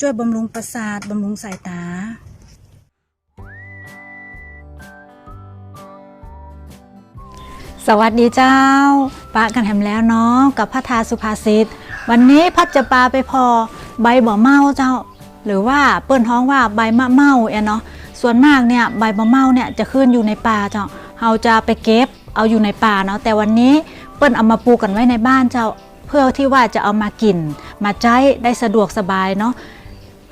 ช่วยบำรุงประสาทบำรุงสายตา สวัสดีเจ้าปะกันแถมแล้วเนาะกับพัทาสุภาษิตวันนี้พัดจะปาไปพอใบบ่อเมาเจ้า หรือว่าเปิ้นท้องว่าใบมะเมาเอเนาะส่วนมากเนี่ยใบบ่อเมาเนี่ยจะขึ้นอยู่ในป่าเจ้าเราจะไปเก็บเอาอยู่ในป่าเนาะแต่วันนี้เปิ้นเอามาปลูกกันไว้ในบ้านเจ้า เพื่อที่ว่าจะเอามากิน มาใช้ได้สะดวกสบายเนาะ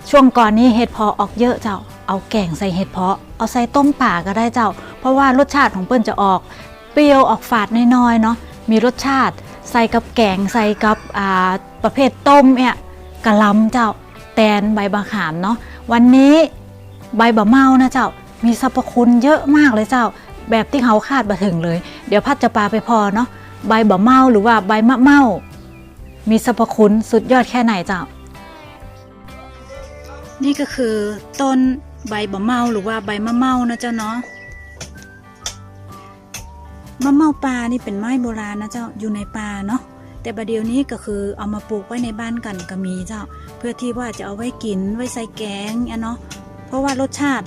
ช่วงก่อนนี้เห็ดเพาะออกเยอะเจ้า เอาแกงใส่เห็ดเพาะ เอาใส่ต้มป่าก็ได้เจ้า เพราะว่ารสชาติของเปิ้นจะออก เปรี้ยวออกฝาดน้อยๆเนาะ มีรสชาติใส่กับแกงใส่กับอ่าประเภทต้มเนี่ยกะหลำเจ้า แตนใบบะขามเนาะ วันนี้ใบบะเมานะเจ้า มีสรรพคุณเยอะมากเลยเจ้า แบบที่เขาคาดมาถึงเลย เดี๋ยวพัดจะปาไปพอเนาะ ใบบะเมาหรือว่าใบมะเมา มีสรรพคุณสุดยอดแค่ไหนเจ้า นี่ก็คือต้นใบบะเมาหรือว่าใบมะเมานะเจ้าเนาะมะเมาป่านี่เป็นไม้โบราณนะเจ้าอยู่ในป่าเนาะแต่ประเดี๋ยวนี้ก็คือเอามาปลูกไว้ในบ้านกันก็มีเจ้า เพื่อที่ว่าจะเอาไว้กินไว้ใส่แกงอะเนาะเพราะว่ารสชาติ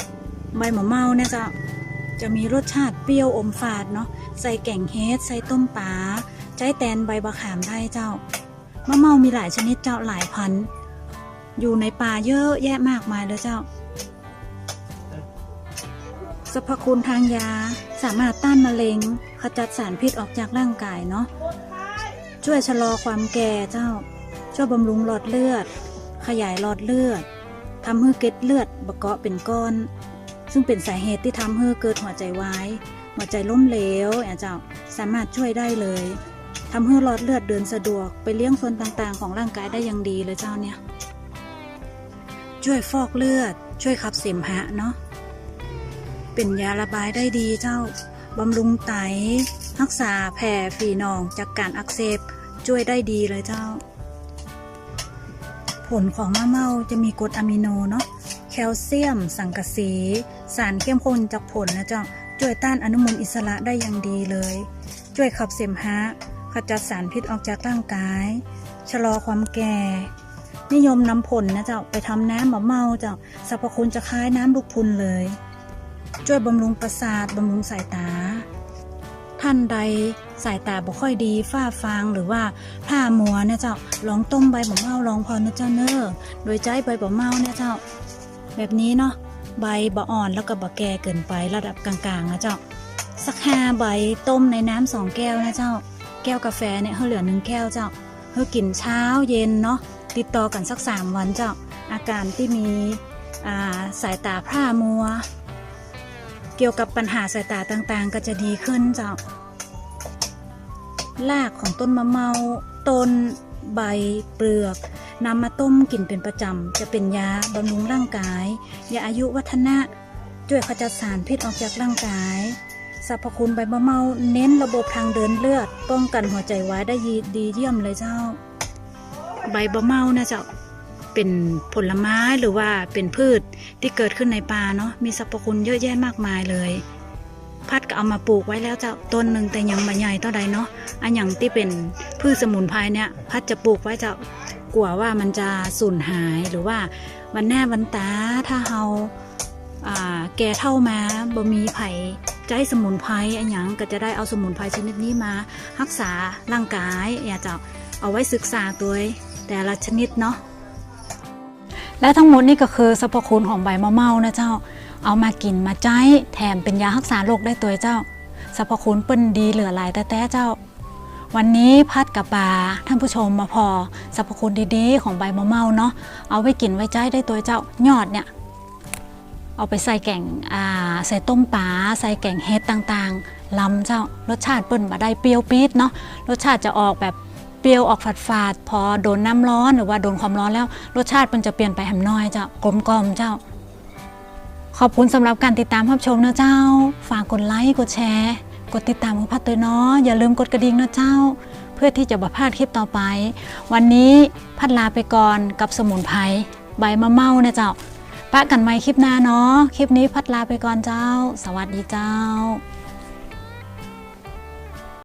ใบมะเมาเนี่ยเจ้าจะมีรสชาติเปรี้ยวอมฝาดเนาะใส่แกงเฮดใส่ต้มปลาใช้แตนใบบะขามได้เจ้า มะเมามีหลายชนิดเจ้าหลายพันธุ์ อยู่ในป่าเยอะแยะมากมายเลยเจ้าสรรพคุณทางยาสามารถต้านมะเร็ง ขจัดสารพิษออกจากร่างกายเนาะช่วยชะลอความแก่เจ้า ช่วยบำรุงหลอดเลือด ขยายหลอดเลือดทำให้เกล็ดเลือดบะเกาะเป็นก้อน ซึ่งเป็นสาเหตุที่ทำให้เกิดหัวใจวายหัวใจล้มเหลวอะเจ้าสามารถช่วยได้เลยทำให้หลอดเลือดเดินสะดวกไปเลี้ยงส่วนต่างๆ ของร่างกายได้อย่างดีเลยเจ้าเนี่ย ช่วยฟอกเลือด ช่วยขับเสมหะเนาะเป็นยาระบายได้ดีเจ้าบำรุงไตรักษาแผลฝีนองจากการอักเสบช่วยได้ดีเลยเจ้า ผลของมะเมาจะมีกรดอะมิโนเนาะแคลเซียม สังกะสี สารเข้มข้นจากผลนะเจ้าช่วยต้านอนุมูลอิสระได้อย่างดีเลย ช่วยขับเสมหะขจัดสารพิษออกจากร่างกาย ชะลอความแก่ นิยมนำผลนะเจ้าไปทำน้ำมะเมาเจ้าสรรพคุณจะคล้ายน้ำลูกพุนเลย ช่วยบำรุงประสาทบำรุงสายตา ท่านใดสายตาบ่ค่อยดีฝ้าฟางหรือว่าผ้ามัวเนี่ยเจ้าลองต้มใบบ่เมาลองพอนะเจ้าเนอโดยใจใบบ่เมาเนี่ยเจ้า แบบนี้เนาะใบบ่อ่อนแล้วก็บ่แก่เกินไประดับกลางๆนะเจ้าสักห้าใบต้มในน้ำสองแก้วนะเจ้า แก้วกาแฟเนี่ยเขาเหลือหนึ่งแก้วเจ้าเพื่อกินเช้าเย็นเนาะ ติดต่อกันสักสามวันเจ้าอาการที่มีาสายตาพร่ามัว เกี่ยวกับปัญหาสายตาต่างๆ ก็จะดีขึ้นเจ้ารากของต้นมะเมาต้นใบเปลือกนำมาต้มกินเป็นประจำ จะเป็นยาบำรุงร่างกาย ยาอายุวัฒนะช่วยขจัดสารพิษออกจากร่างกายสรรพคุณใบมะเมาเน้นระบบทางเดินเลือด ป้องกันหัวใจวายได้ดีเยี่ยมเลยเจ้า ใบบะเมานะเจ้าเป็นผลไม้หรือว่าเป็นพืชที่เกิดขึ้นในป่าเนาะมีสรรพคุณเยอะแยะมากมายเลย พัดก็เอามาปลูกไว้แล้วเจ้าต้นหนึ่งแต่ยังไม่ใหญ่เท่าใดเนาะอันอย่างที่เป็นพืชสมุนไพรเนี่ย พัดจะปลูกไว้เจ้ากลัวว่ามันจะสูญหายหรือว่าวันหน้าวันตาถ้าเฮาอ่าแก่เท่ามาบ่มีไผ่ใจสมุนไพรอันหยังก็จะได้เอาสมุนไพรชนิดนี้มา รักษาร่างกายอย่าเจ้าเอาไว้ศึกษาตัว แต่ละชนิดเนาะและทั้งหมดนี่ก็คือสรรพคุณของใบมะเมานะเจ้า เอามากินมาใจแถมเป็นยารักษาโรคได้ตัวเจ้าสรรพคุณเปิ้นดีเหลือหลายแต่แต่เจ้า วันนี้พัดกับปลาท่านผู้ชมมาพอสรรพคุณดีๆ ของใบมะเมาเนาะเอาไว้กินไว้ใจได้ตัวเจ้ายอดเนี่ยเอาไปใส่แกงใส่ต้มปลาใส่แกงเฮ็ดต่างๆลำเจ้ารสชาติเปิ้นมาได้เปรี้ยวปี๊ดเนาะรสชาติจะออกแบบ เปรี้ยวออกฝาดฝาดๆพอโดนน้ำร้อนหรือว่าโดนความร้อนแล้ว รสชาติมันจะเปลี่ยนไปแหมน้อยเจ้ากลมกลมเจ้า ขอบคุณสำหรับการติดตามรับชมนะเจ้า ฝากกดไลค์กดแชร์ กดติดตามของพัดตัวเนาะอย่าลืมกดกระดิ่งนะเจ้า เพื่อที่จะบ่พลาดคลิปต่อไป วันนี้พัดลาไปก่อนกับสมุนไพรใบมะเมานะเจ้าปะกันใหม่คลิปหน้าเนาะคลิปนี้พัดลาไปก่อนเจ้า สวัสดีเจ้า